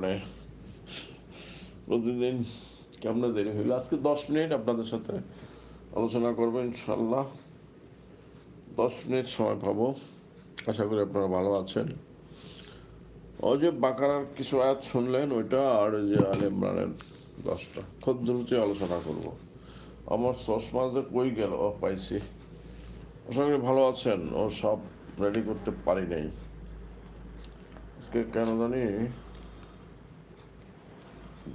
কারণে। প্রতিদিন কেমন দেরি হইল? আজকে দশ মিনিট আপনাদের সাথে আলোচনা করব ইনশাল্লাহ দশ মিনিট সময় পাবো। আশা করি আপনারা ভালো আছেন। ওই যে বাকারার কিছু আয়াত শুনলেন, ওইটা আর যে আল ইমরানের দশটা। খুব দ্রুতই আলোচনা করব। আমার চশমা যে কই গেল? ও পাইছি। আশা করি ভালো আছেন। ও সব রেডি করতে পারি নাই। আজকে কেন জানি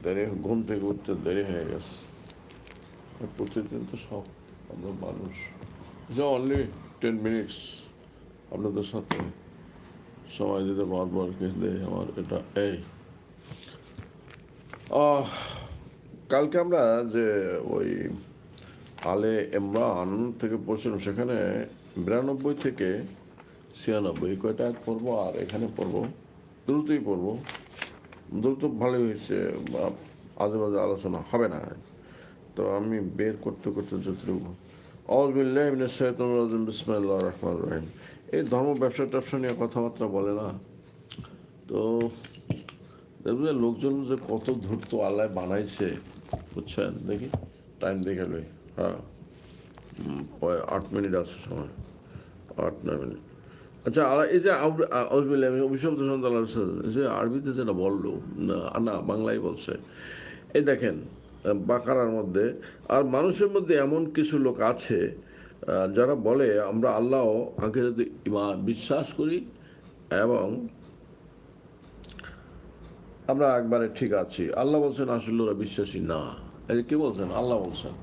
দেরি ঘুম থেকে উঠতে দেরি হয়ে গেছে। প্রতিদিন তো সব আমরা মানুষ। যে অনলি টেন মিনিটস আপনাদের সাথে সময় দিতে পারব আর কি। আমার এটা এই। কালকে আমরা যে ওই আলে ইমরান থেকে পড়ছিলাম, সেখানে বিরানব্বই থেকে ছিয়ানব্বই কয়টা পড়ব আর এখানে পড়ব দ্রুতই পড়ব দ্রুত ভালোই হয়েছে আজে বাজে আলোচনা হবে না। তো আমি বের করতে করতে যতটুকু রহিম। এই ধর্ম ব্যবসা ট্যাবসা নিয়ে কথাবার্তা বলে না। তো দেখবেন লোকজন যে কত ধূর্ত আল্লাহ বানাইছে, বুঝছেন? দেখি টাইম দেখে লই। হ্যাঁ। আট মিনিট আছে সময়। আট, নয় মিনিট। আচ্ছা এই যে অজবিল্লাহ অভিশব্দ সন্তান যে আরবিতে যেটা বলল না, বাংলায় বলছে, এই দেখেন বাকারার মধ্যে, আর মানুষের মধ্যে এমন কিছু লোক আছে যারা বলে, আমরা আল্লাহ আখেরাতে বিশ্বাস করি, এবং আমরা একবারে ঠিক আছি। আল্লাহ বলছেন, আসলে ওরা বিশ্বাসী না। এই কে বলছেন? আল্লাহ বলছেন।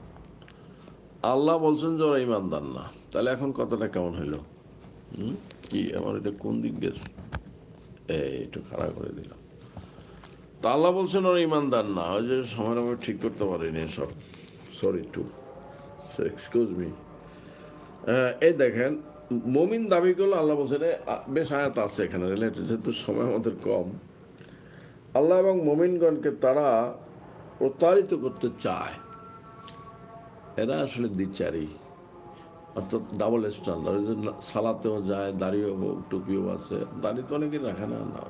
আল্লাহ বলছেন যে ওরা ইমানদার না। তাহলে এখন কথাটা কেমন হুম? কি, আমার এটা কোন দিক গেছে? একটু খারাপ করে দিলাম। তা আল্লাহ বলছেন, ওরা ইমানদার না, ওই যে সময় আমি ঠিক করতে পারিনি সব। সরি টু এক্সকিউজ মি এই দেখেন, মমিন দাবি করলে আল্লাহ বলছেন বেশ আয়াত আছে এখানে রিলেটেড যেহেতু সময় আমাদের কম। আল্লাহ এবং মমিনগণকে তারা প্রতারিত করতে চায়। এরা আসলে দ্বিচারী। অর্থাৎ ডাবল স্ট্যান্ডার্ড যে সালাতেও যায়, দাড়িও হোক, টুপিও আছে, দাড়ি তো অনেকে রাখে না না।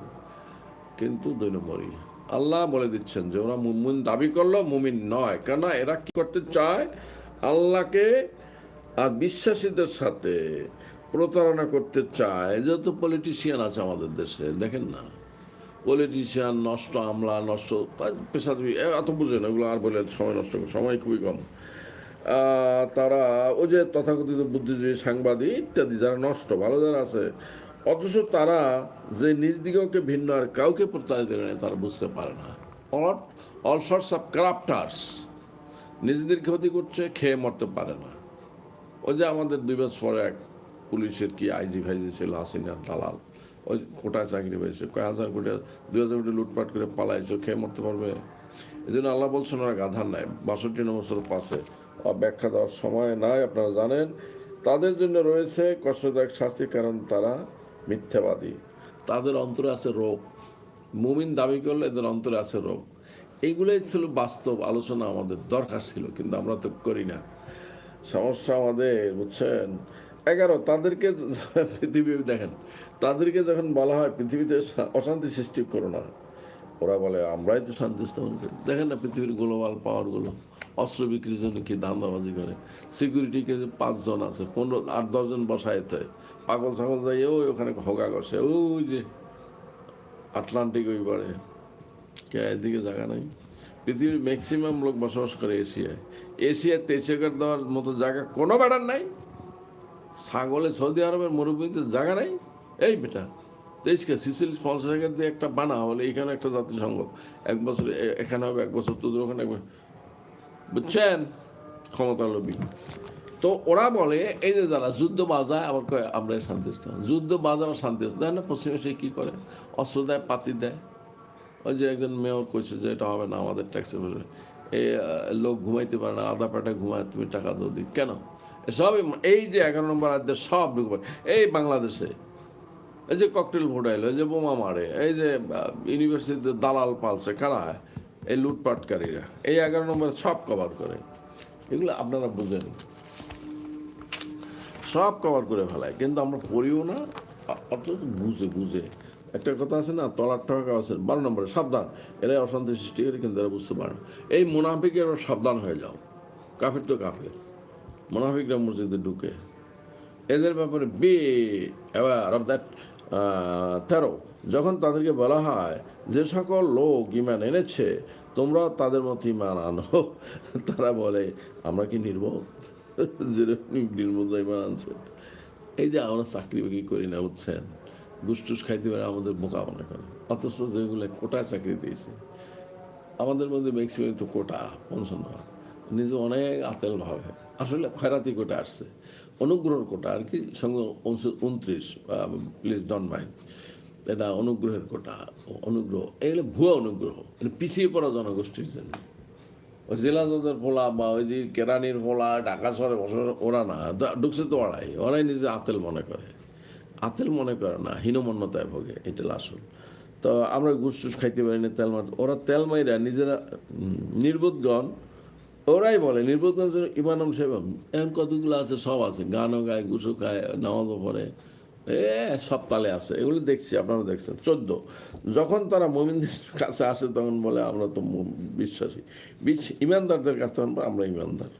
কিন্তু দুই নম্বরই, আল্লাহ বলে দিচ্ছেন যে ওরা মুমিন দাবি করল, মুমিন নয়। কেন এরা কি করতে চায়? আল্লাহকে আর বিশ্বাসীদের সাথে প্রতারণা করতে চায়। যত পলিটিশিয়ান আছে আমাদের দেশে, দেখেন না? পলিটিশিয়ান নষ্ট আমলা, নষ্ট, পেশাজীবী এত বুঝে না, এগুলো আর বলে সময় নষ্ট সময় খুবই কম। তারা ওই যে তথাকথিত বুদ্ধিজীবী সাংবাদিক ইত্যাদি যারা নষ্ট, ভালো যারা আছে, অথচ তারা যে নিজ দিগকে ভিন্ন আর কাউকে প্রতারিত করে তারা বুঝতে পারে না। All all sorts of crafters নিজেদের ক্ষতি করছে, খেয়ে মরতে পারে না। ওই যে আমাদের দুই বছর পরে এক পুলিশের কি আইজি ফাইজি ছিল, হাসিনার দালাল, ওই কোটায় চাকরি পেয়েছে, কয় হাজার কোটি, দুই হাজার কোটি লুটপাট করে পালাইছে খেয়ে মরতে পারবে? এই জন্য আল্লাহ বলছেন, ওরা গাধার নাই, বাষট্টি বছর পাশে ব্যাখ্যা দেওয়ার সময় নাই আপনারা জানেন। তাদের জন্য রয়েছে কষ্টদায়ক শাস্তি কারণ তারা মিথ্যাবাদী। তাদের অন্তরে আছে রোগ। মুমিন দাবি করলে এদের অন্তরে আছে রোগ। এইগুলোই ছিল বাস্তব আলোচনা আমাদের দরকার ছিল কিন্তু আমরা তো করি না। সমস্যা আমাদের বুঝছেন? এগারো তাদেরকে পৃথিবী দেখেন তাদেরকে যখন বলা হয় পৃথিবীতে অশান্তি সৃষ্টি করো না। ওরা বলে, আমরাই তো শান্তি স্থাপন করি। দেখেন না পৃথিবীর গ্লোবাল পাওয়ারগুলো অস্ত্র বিক্রির জন্য কি ধান্দাবাজি করে? সিকিউরিটিকে পাঁচজন আছে, পনেরো, আট, দশজন বসাইতে পাগল ছাগল যাই, ওই ওখানে হগা করছে। ওই যে আটলান্টিক ওই পারে। কে এদিকে জায়গা নাই? পৃথিবীর ম্যাক্সিমাম লোক বসবাস করে এশিয়ায় এশিয়ায় তেইশ একর দেওয়ার মতো জায়গা কোনো বেড়ার নাই। ছাগলে সৌদি আরবের মরুভূমিতে জায়গা নাই? এই বেটা। দেশকে সিসিল পঞ্চাশ একর দিয়ে একটা বানা বলে এখানে একটা জাতিসংঘ। এক বছর এ- এখানে হবে এক বছর তোদের ওখানে এক বছর। বুঝছেন? ক্ষমতা লোভী তো ওরা বলে এই যে যারা যুদ্ধ বাজায় আবার কয় আমরা শান্তি স্থান। যুদ্ধ বাজা আবার শান্তি স্থান। না পশ্চিমে সে কী করে? অস্ত্র দেয় পাতি দেয়। ওই যে একজন মেয়র কইছে যে এটা হবে না আমাদের ট্যাক্সের এই আহ, লোক ঘুমাইতে পারে না আধা পেটে ঘুমায় তুমি টাকা দাও দিই কেন? সব এই যে এগারো নম্বর রাজ্যের সব এই বাংলাদেশে এই যে ককটেল ফোটাইলো এই যে বোমা মারে, এই যে ইউনিভার্সিটিতে দালাল পালছে, কারা? এই লুটপাটকারীরা। এই এগারো নম্বরে সব কভার করে। এগুলো আপনারা বুঝেন। সব কভার করে ফেলায়। কিন্তু আমরা পড়িও না অ- অথচ বুঝে বুঝে। একটা কথা আছে না, তলার টাকা আছে বারো নম্বরে, সাবধান। এরাই অশান্তি সৃষ্টি করে, কিন্তু এরা বুঝতে পারে এই মুনাফিকের সাবধান হয়ে যাও। কাফের তো কাফের। মুনাফিকরা মসজিদে ঢুকে। এদের ব্যাপারে বি অ্যাওয়ার অফ দ্যাট তেরো, যখন তাদেরকে বলা হয় যে সকল লোক ইমান এনেছে, তোমরা তাদের মতো ইমান আনো। তারা বলে, আমরা কি নির্বোধ? যেরকম নির্বোধ ইমান আনছে। এই যে আমরা চাকরি বাকরি করি না, বুঝছেন? গুসটুস খাইতে পারে আমাদের বোকা মনে করে। অথচ যেগুলো কোটায় চাকরি দিয়েছে, আমাদের মধ্যে ম্যাক্সিমাম তো কোটা, পঞ্চান্ন। নিজে অনেক আতেল ভাবে আসলে খয়রাতি কোটা আসছে। অনুগ্রহের কোটা, আর কি, সঙ্গে উনত্রিশ প্লিজ ডন মাইন্ড এটা অনুগ্রহের কোটা অনুগ্রহ এগুলো ভুয়া অনুগ্রহ এটা পিছিয়ে পড়া জনগোষ্ঠীর জন্য। ওই জেলা জজের পোলা বা ওই যে কেরানির পোলা ঢাকা শহরে বসে ওরা না ঢুকছে তো ওরাই ওরাই নিজে আতেল মনে করে। আতেল মনে করে না, হীনমন্যতায় ভোগে, এটা আসল তো আমরা টুস খাইতে পারি না তেল ওরা তেল মাইরা নিজেরা নির্বোধগণ ওরাই বলে যে ইমানম সেবম এখন কতগুলো আছে? সব আছে। গানও গায় গুসও খায়, নামাজও পড়ে। এ, সব তালে আছে। এগুলো দেখছি, আপনারা দেখছেন। চোদ্দ। যখন তারা মোমিনদের কাছে আসে, তখন বলে, আমরা তো বিশ্বাসী। বিশ ইমানদারদের কাছে তখন আমরা ইমানদার।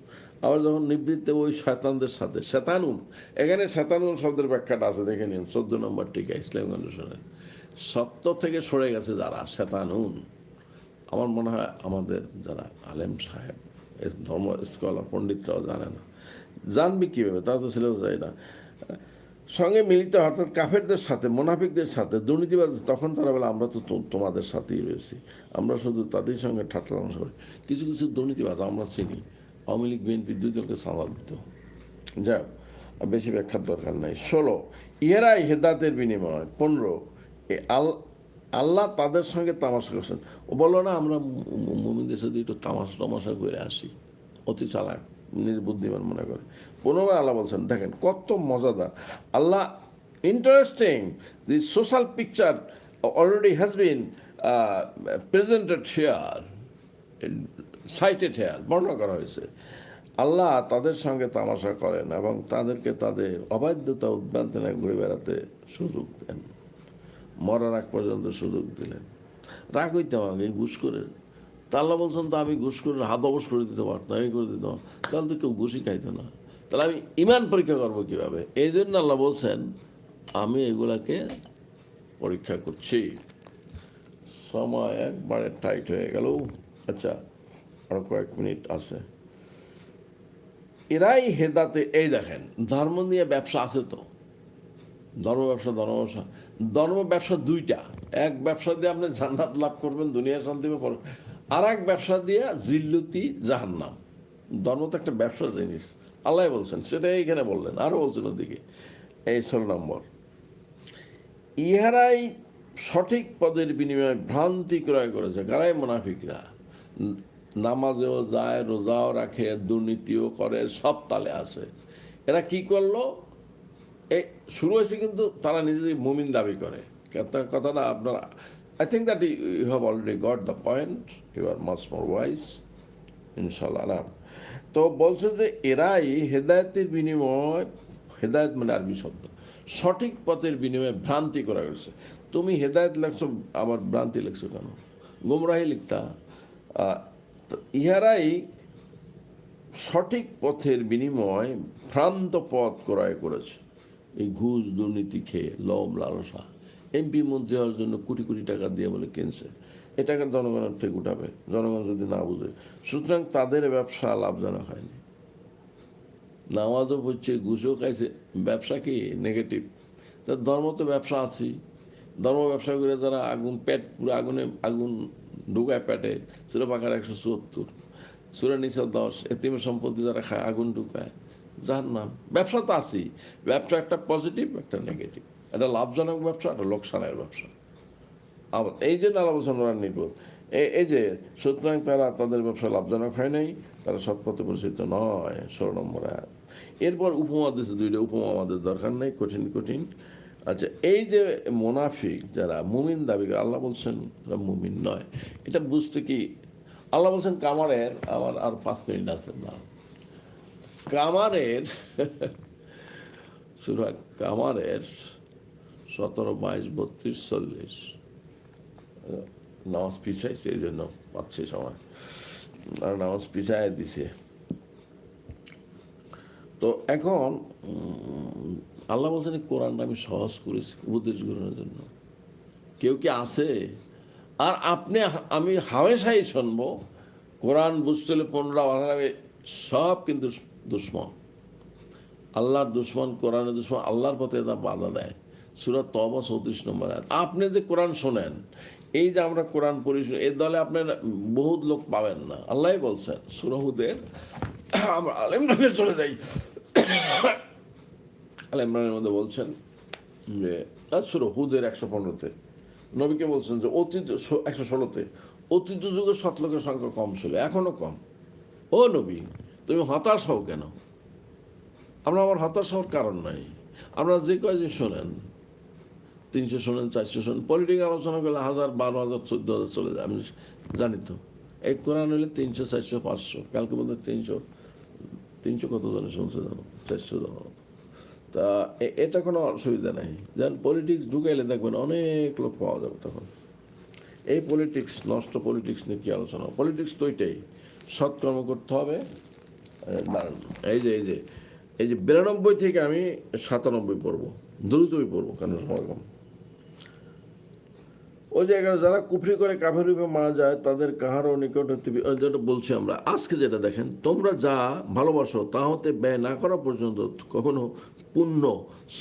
আবার যখন নিবৃত্তে ওই শয়তানদের সাথে শেতানুন এখানে শেতানুন শব্দের ব্যাখ্যাটা আছে, দেখে নিন। চোদ্দ নম্বর টিকা ইসলাম অনুসারে সত্য থেকে সরে গেছে যারা শেতানুন আমার মনে হয় আমাদের যারা আলেম সাহেব ধর্ম স্কলার পণ্ডিতরাও জানে না। জানবি কীভাবে? তা তো ছিল যায় না। সঙ্গে মিলিত অর্থাৎ কাফেরদের সাথে, মোনাফিকদের সাথে, দুর্নীতিবাজ, তখন তারা বলে, আমরা তো তোমাদের সাথেই রয়েছি। আমরা শুধু তাদের সঙ্গে ঠাট্টা তামাশা করি। কিছু কিছু দুর্নীতিবাজ, আমরা চিনি। আওয়ামী লীগ, বিএনপি দুই দলকে সামাল দিত। যাক আর বেশি ব্যাখ্যার দরকার নাই। ষোলো ইহেরাই হেদাতের বিনিময়। পনেরো আল আল্লাহ তাদের সঙ্গে তামাশা করছেন। ও বলল, না, আমরা মুমিনদের সাথে একটু তামাশা টামাশা করে আসি। অতি চালাক, নিজ বুদ্ধিমান মনে করে। পুনরায় আল্লাহ বলছেন, দেখেন, কত মজাদার। আল্লাহ interesting the social picture already has been presented here cited here বর্ণনা করা হয়েছে। আল্লাহ তাদের সঙ্গে তামাশা করেন এবং তাদেরকে তাদের অবাধ্যতা উদ্ভ্রান্তি ঘুরে বেড়াতে সুযোগ দেন। মরার আগ পর্যন্ত সুযোগ দিলেন। রাগ হইতে আমাকে ঘুষ করে। তা বলছেন, তো আমি ঘুষ করে, হাত অবশ করে দিতে পারতাম, আমি করে দিতাম তাহলে তো কেউ ঘুষই খাইতো না। তাহলে আমি ইমান পরীক্ষা করব কীভাবে? এই জন্য আল্লাহ বলছেন, আমি এগুলাকে পরীক্ষা করছি। সময় একবারে টাইট হয়ে গেল। আচ্ছা আরও কয়েক মিনিট আছে। এরাই হেদাতে, এই দেখেন, ধর্ম নিয়ে ব্যবসা আছে তো। ধর্ম ব্যবসা ধর্ম ব্যবসা। ধর্ম ব্যবসা দুইটা। এক ব্যবসা দিয়ে আপনি জান্নাত লাভ করবেন, দুনিয়া শান্তি পর আর এক ব্যবসা দিয়ে জিল্লুতি জাহান্নাম। ধর্ম তো একটা ব্যবসা জিনিস। আল্লাহ বলছেন সেটাই এখানে বললেন আরও বলছেন ওদিকে। এই ষোলো নম্বর। ইহারাই সঠিক পদের বিনিময়ে ভ্রান্তি ক্রয় করেছে। কারাই মুনাফিকরা? নামাজেও যায়, রোজাও রাখে, দুর্নীতিও করে, সব তালে আছে। এরা কি করল? এই শুরু হয়েছে কিন্তু তারা নিজেদের মুমিন দাবি করে। কথা- কথাটা আপনার I think that you have already got the point you are much more wise ইনশাল্লাহ তো বলছে যে এরাই হেদায়তের বিনিময়, হেদায়ত মানে আরবি শব্দ, সঠিক পথের বিনিময়ে ভ্রান্তি করা হয়েছে তুমি হেদায়ত লেখছো, আবার ভ্রান্তি লেখছো কেন? গুমরাহি লিখতা। ইহারাই সঠিক পথের বিনিময় ভ্রান্ত পথ ক্রয় করেছে। এই ঘুষ দুর্নীতি খেয়ে লব লালসা। এমপি মন্ত্রী হওয়ার জন্য কোটি কোটি টাকা দিয়ে বলে কিনছে। এ টাকা জনগণের থেকে উঠাবে জনগণ যদি না বুঝে। সুতরাং তাদের ব্যবসা লাভজনক হয়নি। নামাজও পড়ছে, ঘুষও খাইছে। ব্যবসা কি নেগেটিভ তা ধর্ম তো ব্যবসা আছেই। ধর্ম ব্যবসা করে যারা আগুন, পেট পুরো আগুনে, আগুন ঢুকায় পেটে, সুরা পাখার একশো চুয়াত্তর। সুরা নিচা দশ, এতিমের সম্পত্তি যারা খায়, আগুন ঢুকায়। যার নাম ব্যবসা তো আছেই। ব্যবসা একটা পজিটিভ একটা নেগেটিভ একটা লাভজনক ব্যবসা, একটা লোকসানের ব্যবসা। আবার এই যে ওরা নির্বোধ এই যে, সুতরাং তারা তাদের ব্যবসা লাভজনক হয় নাই, তারা সৎপথে পরিচিত নয়, ষোলো নম্বর আয়াত। এরপর উপমা দিচ্ছে দুইটা, উপমা আমাদের দরকার নেই, কঠিন কঠিন। আচ্ছা এই যে মোনাফিক যারা, মুমিন দাবি করে, আল্লাহ বলছেন তারা মুমিন নয়। এটা বুঝতে কি, আল্লাহ বলছেন কামারের, আমার আর পাঁচ মিনিট আছে না কামারের সুরা কামারের সতেরো, বাইশ, বত্রিশ, চল্লিশ, নামাজ পিছাইছে, এই জন্য পাচ্ছে সময় আর নামাজ পিছাই দিছে। তো এখন আল্লাহ বলছেন কোরআনটা আমি সহজ করেছি, উপদেশ গ্রহণের জন্য। কেউ কি আছে? আর আপনি, আমি হামেশাই শুনব, কোরআন বুঝতে হলে পনেরো সব কিন্তু দুশ্মন। আল্লাহর দুশ্মন, কোরআনের দুশ্মন, আল্লাহর পথে তা বাধা দেয়। সুরত তবা চৌত্রিশ নম্বর। আপনি যে কোরআন শোনেন, এই যে আমরা কোরআন পড়ি এই দলে আপনার বহুত লোক পাবেন না। আল্লাহ বলছেন সুরহুদের আমরা আল ইমরানে চলে যাই। আল ইমরানের মধ্যে বলছেন যে সুর হুদের একশো পনেরোতে। নবীকে বলছেন যে, অতীত একশো ষোলোতে, অতীত যুগে সৎ লোকের সংখ্যা কম ছিল এখনও কম। ও নবী তুমি হতাশ হও কেন? আমরা আমার হতাশ হওয়ার কারণ নাই। আমরা যে কয়জন শোনেন, তিনশো শোনেন, চারশো শোনেন পলিটিক্যাল আলোচনা করলে হাজার, বারো হাজার, চোদ্দ হাজার চলে যায়। আমি জানি তো। এই কোরআন হলে তিনশো, চারশো, পাঁচশো, কালকে বোধহয় তিনশো তিনশো কত জনে শুনছে জানো? চারশো জন। তা এটা কোনো অসুবিধা নাই। যেমন পলিটিক্স ঢুকাইলে দেখবেন অনেক লোক পাওয়া যাবে তখন। এই পলিটিক্স নষ্ট পলিটিক্স নিয়ে কী আলোচনা? পলিটিক্স তো এটাই। সৎকর্ম করতে হবে এই যে এই যে এই যে বিরানব্বই থেকে আমি সাতানব্বই পড়ব। দ্রুতই পড়ব কেন সময় কম। ওই যে এখানে যারা কুফরি করে কাফের রূপে মারা যায়, তাদের কাহারও নিকট হতে যেটা বলছি আমরা, আজকে যেটা দেখেন, তোমরা যা ভালোবাসো, তা হতে ব্যয় না করা পর্যন্ত কখনো পুণ্য,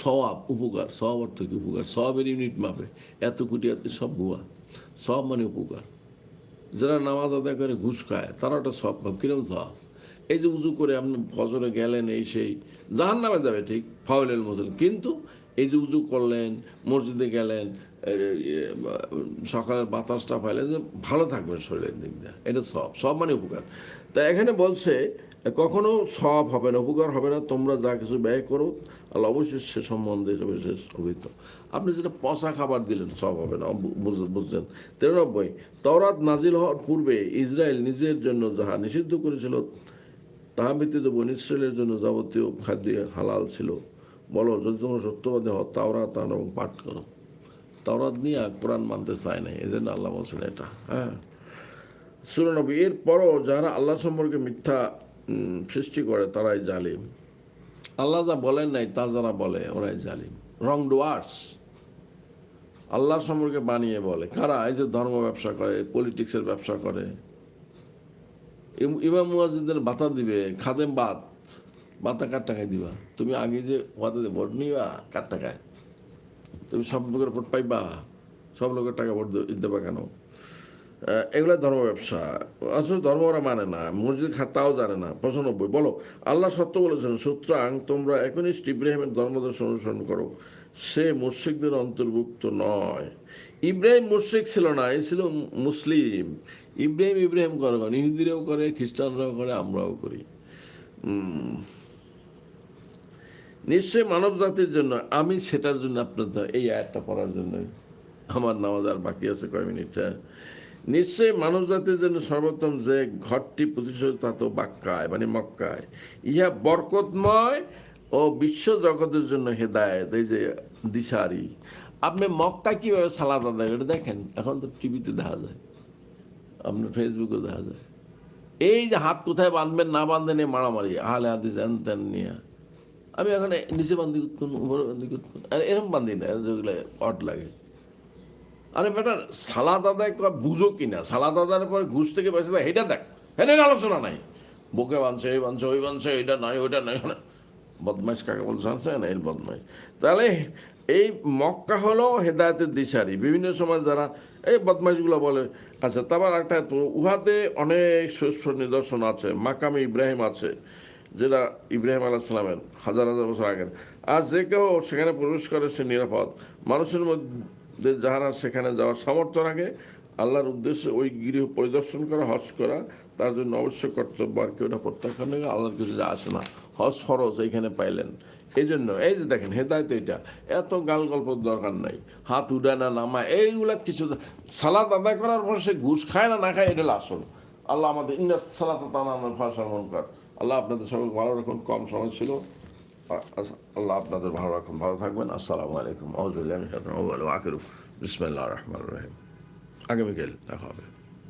সওয়াব উপকার। সওয়াব অর্থ কি উপকার? সওয়াবের ইউনিট মাপে। এত কোটি এত সব ভুয়া। সব মানে উপকার। যারা নামাজ আদায় করে, ঘুষ খায় তারা ওটা সব কিরম সব এই যে উজু করে আপনি ফজরে গেলেন, এই সেই জাহান নামে যাবে, ঠিক? ফাউলের মতন কিন্তু এই যে উজু করলেন, মসজিদে গেলেন সকালের বাতাসটা পাইলেন যে ভালো থাকবেন শরীরের দিক দিয়ে। এটা সব সব মানে উপকার। তা এখানে বলছে, কখনো সব হবে না, উপকার হবে না, তোমরা যা কিছু ব্যয় করো, আল্লাহ অবশ্যই সে সম্বন্ধে বিশেষ অভিজ্ঞ আপনি যেটা পচা খাবার দিলেন, সব হবে না বু- বুঝ- বুঝলেন তিরানব্বই তরাত নাজিল হওয়ার পূর্বে ইসরায়েল নিজের জন্য যাহা নিষিদ্ধ করেছিল তাহা ব্যতীত বন ইসরায়েলের জন্য যাবতীয় খাদ্য হালাল ছিল। বলো, যদি তোমরা সত্যবাদী হও তাওরা তার এবং পাঠ করো। তাওরাত নিয়ে কোরআন মানতে চায় না এই জন্য আল্লাহ বলছেন এটা হ্যাঁ। সুরনবী এরপরও যারা আল্লাহ সম্পর্কে মিথ্যা সৃষ্টি করে, তারাই জালিম। আল্লাহ যা বলেন নাই, তা যারা বলে, ওরাই জালিম। রং ডুয়ার্স আল্লাহ সম্পর্কে বানিয়ে বলে। কারা? এই যে ধর্ম ব্যবসা করে পলিটিক্সের ব্যবসা করে। ইমাম মুয়াজিদের বাতা দিবে, খাদেম বাত, বাতা কার টাকায় দিবা? তুমি আগে যে ওয়াদা ভোট নিবা, কার টাকায়? তুমি সব লোকের ভোট পাইবা, সব লোকের টাকা ভোট দেবা কেন? এগুলো ধর্ম ব্যবসা। আসলে ধর্ম ওরা মানে না মসজিদ খাতাও জানে না পঁচানব্বই। বলো আল্লাহ সত্য বলেছেন সুতরাং তোমরা একনিষ্ঠ ইব্রাহিমের ধর্মদর্শ অনুসরণ করো। সে মুশ্রিকদের অন্তর্ভুক্ত নয়। ইব্রাহিম মুশ্রিক ছিল না এ ছিল মুসলিম। ইব্রাহিম ইব্রাহিম করে ইহুদিরাও করে খ্রিস্টানরাও করে আমরাও করি। উম, নিশ্চয়ই মানব জাতির জন্য আমি সেটার জন্য আপনার এই আয়াতটা পড়ার জন্য আমার নামাজ আর বাকি আছে কয় মিনিট হ্যাঁ। নিশ্চয়ই মানব জাতির জন্য সর্বোত্তম যে ঘরটি প্রতিষ্ঠিত, তা তো বাক্কায় মানে মক্কায়। ইহা বরকতময় ও বিশ্ব জগতের জন্য হেদায়ত, এই যে দিশারি। আপনি মক্কা কীভাবে সালাদ আদায় করে দেখেন, এখন তো টিভিতে দেখা যায়, আপনার ফেসবুকে দেখা যায়। এই যে হাত কোথায় বাঁধবেন, না বাঁধবেন, এই মারামারি, আহলে হাদিস এন তেন নিয়ে। আমি এখন নিচে বান্ধি কুতকুন উপরে বান্ধি কুতকুন আর এরকম বান্ধি না, যেগুলো অট লাগে। আরে বেটা, সালাদ আদায় বুঝো কিনা? সালাদ আদায়ের পরে ঘুষ থেকে বেঁচে দেয় এটা দেখ। এটা আলোচনা নাই। বুকে বাঁধছে, এই বাঁধছে, ওই বাঁধছে, এটা নাই ওইটা নাই না বদমাইশ কাকে বলছে না এর বদমাইশ। তাহলে এই মক্কা হলো হেদায়তের দিশারি। বিভিন্ন সময় যারা এই বদমাইশগুলো বলে আচ্ছা তারপর একটা তো উহাতে অনেক সুস্থ নিদর্শন আছে, মাকামে ইব্রাহিম আছে, যেটা ইব্রাহিম আলাহিসামের হাজার হাজার বছর আগের। আর যে কেউ সেখানে প্রবেশ করে, সে নিরাপদ। মানুষের মধ্যে যাহারা সেখানে যাওয়ার সামর্থ্য রাখে, আল্লাহর উদ্দেশ্যে ওই গৃহ পরিদর্শন করা, হজ করা, তার জন্য অবশ্য কর্তব্য আর কেউ এটা প্রত্যাখ্যান আল্লাহর কিছু যা আসে না। হজ ফরজ এইখানে পাইলেন। এই জন্য এই যে দেখেন, হেদায়ত এটা এত গাল গল্পর দরকার নাই। হাত উড়ায় না নামা এইগুলা কিছু সালাদ আদায় করার পর সে ঘুষ খায় না না খায়, এটা আসল। আল্লাহ আমাদের ইন্দাস সালাত কর আল্লাহ আপনাদের সবাই ভালো রকম কম সময় ছিল। আল্লাহ আপনাদের ভালো রাখুন ভালো থাকবেন আসসালামু আলাইকুম আউজুল্লাহ আখিরু বিসমিল্লাহ রহমান রহিম আগামীকাল দেখা হবে